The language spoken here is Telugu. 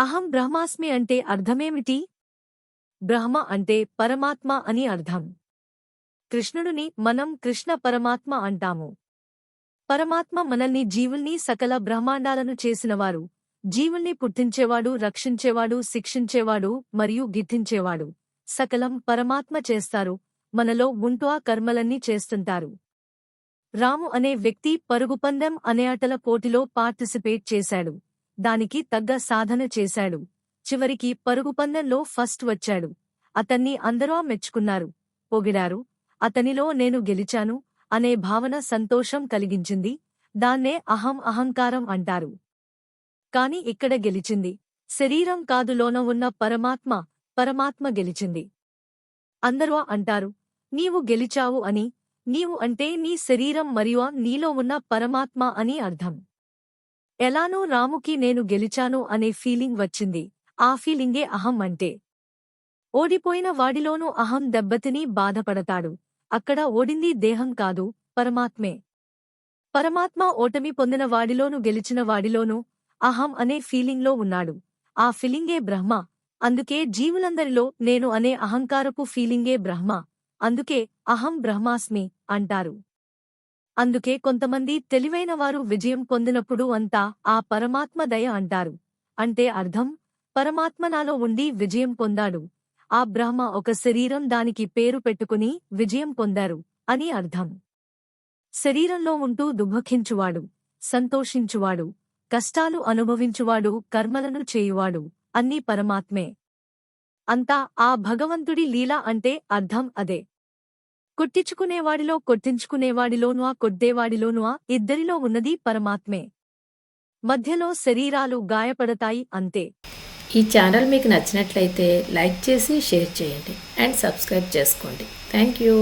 అహం బ్రహ్మాస్మి అంటే అర్థమేమిటి? బ్రహ్మ అంటే పరమాత్మ అని అర్థం. కృష్ణుడిని మనం కృష్ణ పరమాత్మ అంటాము. పరమాత్మ మనల్ని జీవుల్ని సకల బ్రహ్మాండాలను చేసినవారు. జీవుల్ని పుట్టించేవాడు రక్షించేవాడు శిక్షించేవాడు మరియు గిట్టించేవాడు సకలం పరమాత్మ చేస్తారు. మనలో ఉంటూ ఆ కర్మలన్నీ చేస్తుంటారు. రాము అనే వ్యక్తి పరుగుపందెం అనే ఆటల పోటీలో పార్టిసిపేట్ చేశాడు. దానికి తగ్గ సాధన చేశాడు. చివరికి పరుగుపందెంలో ఫస్ట్ వచ్చాడు. అతన్ని అందరూ మెచ్చుకున్నారు. పొగిడారు. అతనిలో నేను గెలిచాను అనే భావన సంతోషం కలిగించింది. దాన్నే అహం అహంకారం అంటారు. కాని ఇక్కడ గెలిచింది? శరీరం కాదులోన ఉన్న పరమాత్మ పరమాత్మ గెలిచింది. అందరూ అంటారు నీవు గెలిచావు అని. నీవు అంటే నీ శరీరం మరియు నీలో ఉన్న పరమాత్మ అని అర్థం. ఎలానో రాముకి నేను గెలిచాను అనే ఫీలింగ్ వచ్చింది. ఆ ఫీలింగే అహం అంటే. ఓడిపోయిన వాడిలోనూ అహం దెబ్బతిని బాధపడతాడు. అక్కడ ఓడింది దేహం కాదు పరమాత్మే. పరమాత్మ ఓటమి పొందిన వాడిలోనూ గెలిచిన వాడిలోనూ అహం అనే ఫీలింగ్లో ఉన్నాడు. ఆ ఫీలింగే బ్రహ్మ. అందుకే జీవులందరిలో నేను అనే అహంకారపు ఫీలింగే బ్రహ్మ. అందుకే అహం బ్రహ్మాస్మి అంటారు. అందుకే కొంతమంది తెలివైనవారు విజయం పొందినప్పుడు అంతా ఆ పరమాత్మ దయ అంటారు. అంటే అర్థం పరమాత్మ నాలో ఉండి విజయం పొందాడు. ఆ బ్రహ్మ ఒక శరీరం దానికి పేరు పెట్టుకుని విజయం పొందారు అని అర్థం. శరీరంలో ఉంటూ దుఃఖించువాడు సంతోషించువాడు కష్టాలు అనుభవించువాడు కర్మలను చేయువాడు అన్నీ పరమాత్మే. అంతా ఆ భగవంతుడి లీల అంటే అర్థం అదే. కొట్టించుకునేవాడిలో కొట్టించుకునేవాడిలోనూ ఆ ఆ ఇద్దరిలో ఉన్నది పరమాత్మే. మధ్యలో శరీరాలు గాయపడతాయి అంతే. ఈ ఛానల్ మీకు నచ్చినట్లయితే లైక్ చేసి షేర్ చేయండి అండ్ సబ్స్క్రైబ్ చేసుకోండి. Thank you.